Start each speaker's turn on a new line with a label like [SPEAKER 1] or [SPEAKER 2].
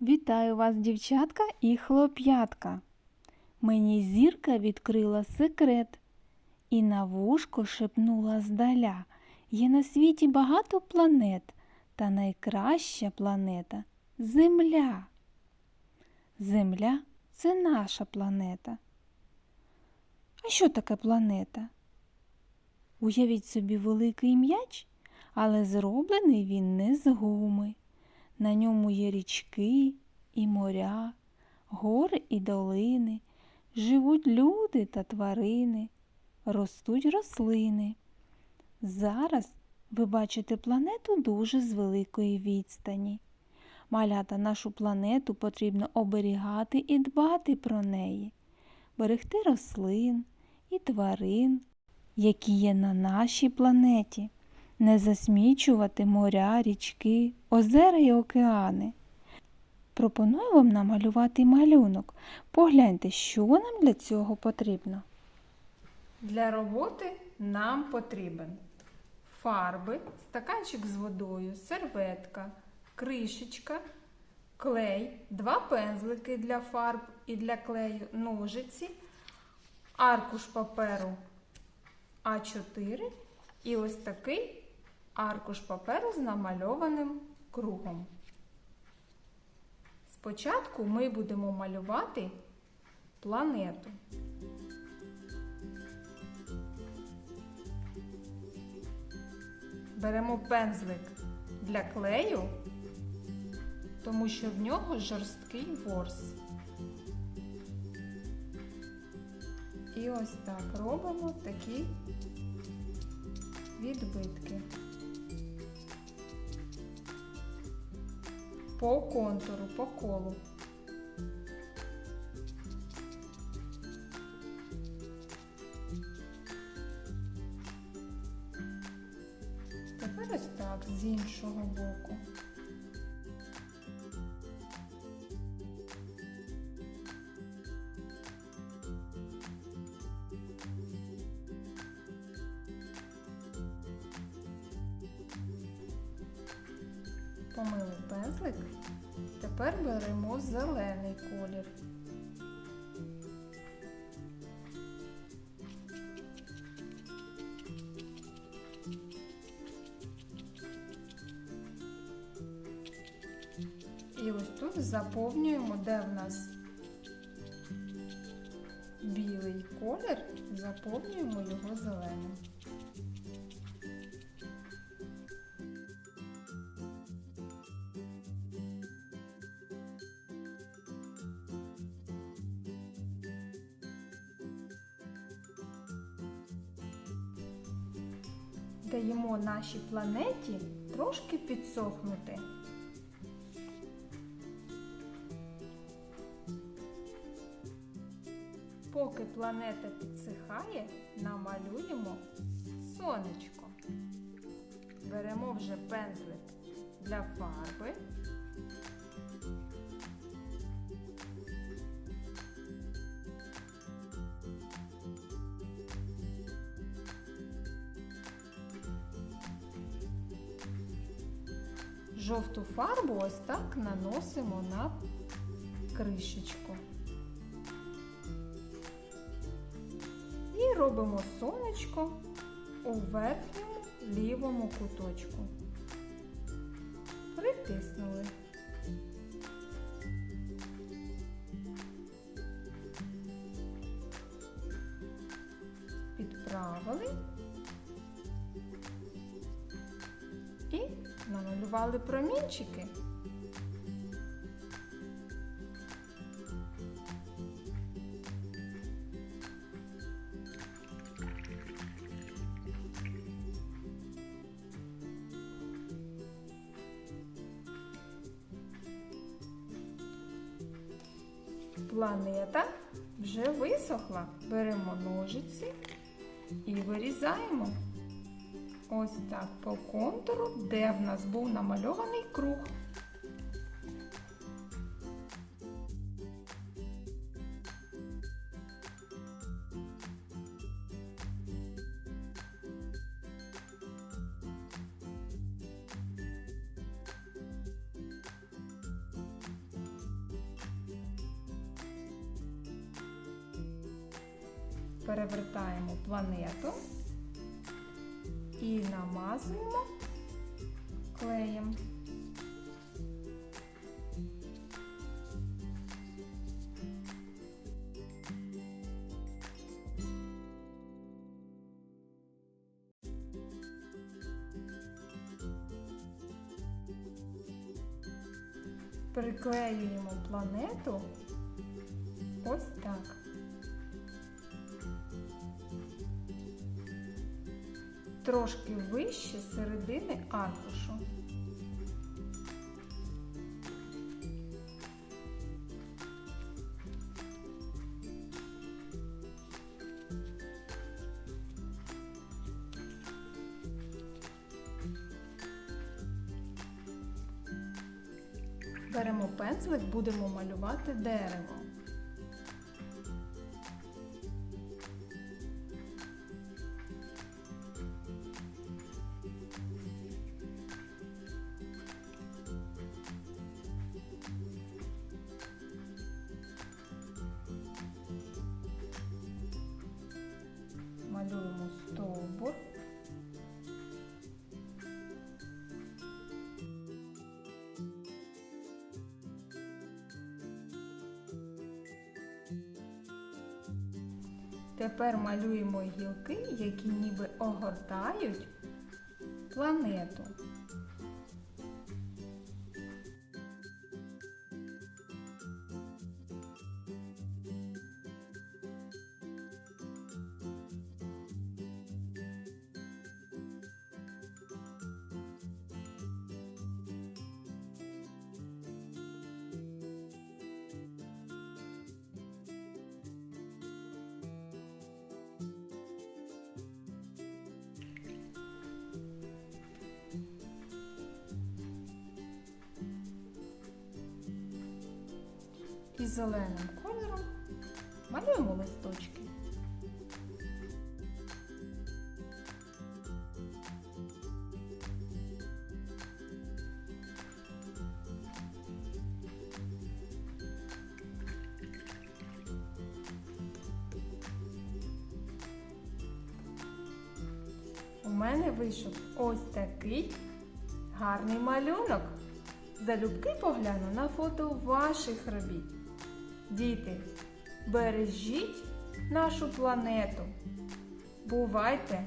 [SPEAKER 1] Вітаю вас, дівчатка і хлоп'ятка. Мені зірка відкрила секрет і на вушко шепнула здаля. Є на світі багато планет, та найкраща планета Земля. Земля це наша планета. А що таке планета? Уявіть собі великий м'яч, але зроблений він не з гуми. На ньому є річки і моря, гори і долини, живуть люди та тварини, ростуть рослини. Зараз ви бачите планету дуже з великої відстані. Малята нашу планету потрібно оберігати і дбати про неї, берегти рослин і тварин, які є на нашій планеті не засмічувати моря, річки, озера і океани. Пропоную вам намалювати малюнок. Погляньте, що нам для цього потрібно.
[SPEAKER 2] Для роботи нам потрібен фарби, стаканчик з водою, серветка, кришечка, клей, два пензлики для фарб і для клею, ножиці, аркуш паперу А4 і ось такий аркуш паперу з намальованим кругом. Спочатку ми будемо малювати планету. Беремо пензлик для клею, тому що в нього жорсткий ворс. І ось так робимо такі відбитки по контуру, по колу. Тепер ось так з іншого боку. Помили пензлик. Тепер беремо зелений колір. І ось тут заповнюємо, де в нас білий колір, заповнюємо його зеленим. Даємо нашій планеті трошки підсохнути. Поки планета підсихає, намалюємо сонечко. Беремо вже пензлик для фарби. Жовту фарбу ось так наносимо на кришечку. І робимо сонечко у верхньому лівому куточку. Притиснули. Підправили і намалювали промінчики. Планета вже висохла. Беремо ножиці і вирізаємо. Ось так по контуру, де в нас був намальований круг. Перевертаємо планету і намазуємо клеєм. Приклеюємо планету Трошки вище середини аркушу. Беремо пензлик, будемо малювати дерево. Тепер малюємо гілки, які ніби огортають планету. І зеленим кольором малюємо листочки. У мене вийшов ось такий гарний малюнок. Залюбки погляну на фото ваших робіт. Діти, бережіть нашу планету. Бувайте!